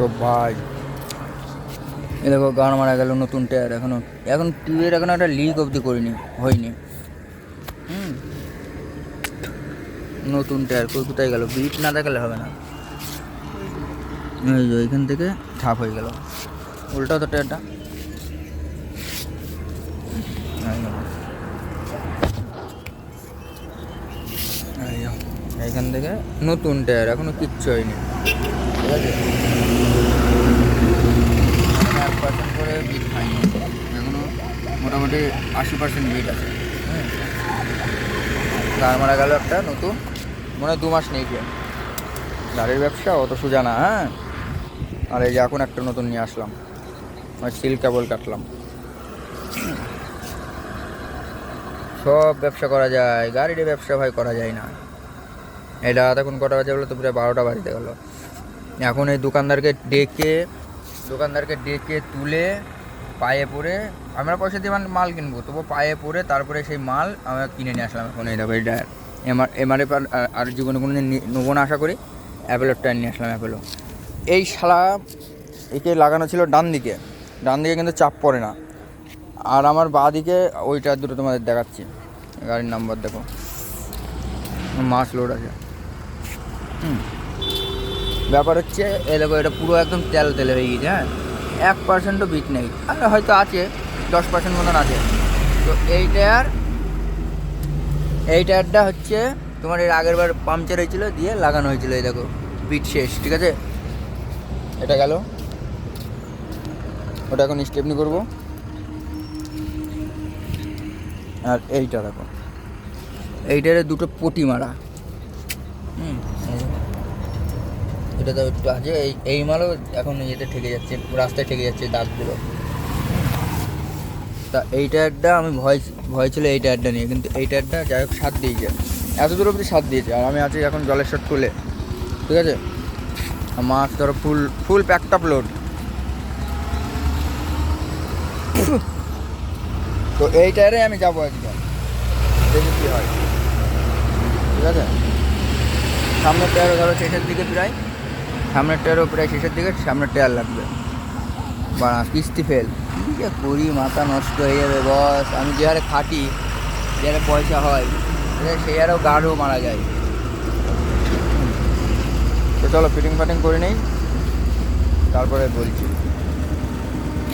So ভাই। এ দেখো, গান মারা গেল, নতুন টায়ার এখনও। এখন টিউবের এখনও একটা লিক অবধি করিনি, হয়নি। হুম। নতুন টায়ার কই, কোথায় গেল? বিট না দেখালে হবে না। এই যে এখান থেকে ঠাপ হয়ে গেল। উল্টা তো টায়ারটা। এইখান থেকে নতুন টায়ার এখনও কিচ্ছু হয়নি। ঠিক আছে এক পার্সেন্ট করে বিট হয়নি এখনও মোটামুটি আশি পার্সেন্ট বিট আছে। গাড় মারা গেল একটা, নতুন। মনে হয় দু মাস নেই গিয়ে। গাড়ির ব্যবসা, অত সোজা না হ্যাঁ। আর এই যে এখন একটা নতুন নিয়ে আসলাম। আর সিল কেবল কাটলাম। সব ব্যবসা করা যায়, গাড়ির ব্যবসা ভাই করা যায় না। এটা এখন কটা বাজে বলো তো, প্রায় বারোটা বাজতে গেলো। এখন এই দোকানদারকে ডেকে দোকানদারকে ডেকে তুলে পায়ে পরে আমরা পয়সা দিয়ে মানে মাল কিনবো তবু পায়ে পরে তারপরে সেই মাল আমরা কিনে নিয়ে আসলাম এখন এই দেখো এটা এমআর, এমআরএফ আর জীবনে কোনো দিন নেব না আশা করি অ্যাপেলোর টায়ার নিয়ে আসলাম অ্যাপেলো এই শালা একে লাগানো ছিল ডান দিকে ডান দিকে কিন্তু চাপ পড়ে না। আর আমার বাঁ দিকে ওইটা দুটো তোমাদের দেখাচ্ছি, গাড়ির নাম্বার দেখো। মাছ লোড আছে। ব্যাপার হচ্ছে এ দেখো, এটা পুরো একদম তেল তেলে হয়ে গেছে হ্যাঁ? এক পার্সেন্টও বিট নেই। আর হয়তো আছে, দশ পার্সেন্ট মতন আছে। তো এই টায়ার এই টায়ারটা হচ্ছে তোমার এর আগের বার পাংচার হয়েছিল, দিয়ে লাগানো হয়েছিল, এই দেখো বিট শেষ, ঠিক আছে? এটা গেল। ওটা এখন স্টেপনি করব। আর এইটা দেখো। এইটারে দুটো পটি মারা। হুম। এটা তো একটু আছে এই এই মালও এখন ইয়েতে ঠেকে যাচ্ছে, রাস্তায় ঠেকে যাচ্ছে দাগগুলো তা এই টায়ারটা আমি ভয় ভয় ছিল এই টায়ারটা নিয়ে, কিন্তু এই টায়ারটা যাই হোক সাথ দিয়েছে। এত দূর অবধি সাথ দিয়েছে, আর আমি আছি এখন জলের শট তুলে ঠিক আছে? মাছ ধরো full full packed up load তো এই টায়ারে আমি যাব একদম দেখি কী হয়। ঠিক আছে? সামনের টায়ারও ধরো শেষের দিকে প্রায়। সামনের টায়ারও প্রায় শেষের দিকে সামনের টায়ার লাগবে। বা কিস্তি ফেল। কী যে করি, মাথা নষ্ট হয়ে যাবে, বস। আমি যে হারে খাটি, যে হারে পয়সা হয় সেই হারেও গাঢ়ও মারা যায়। তো চলো ফিটিং ফাটিং করে নেই। তারপরে বলছি।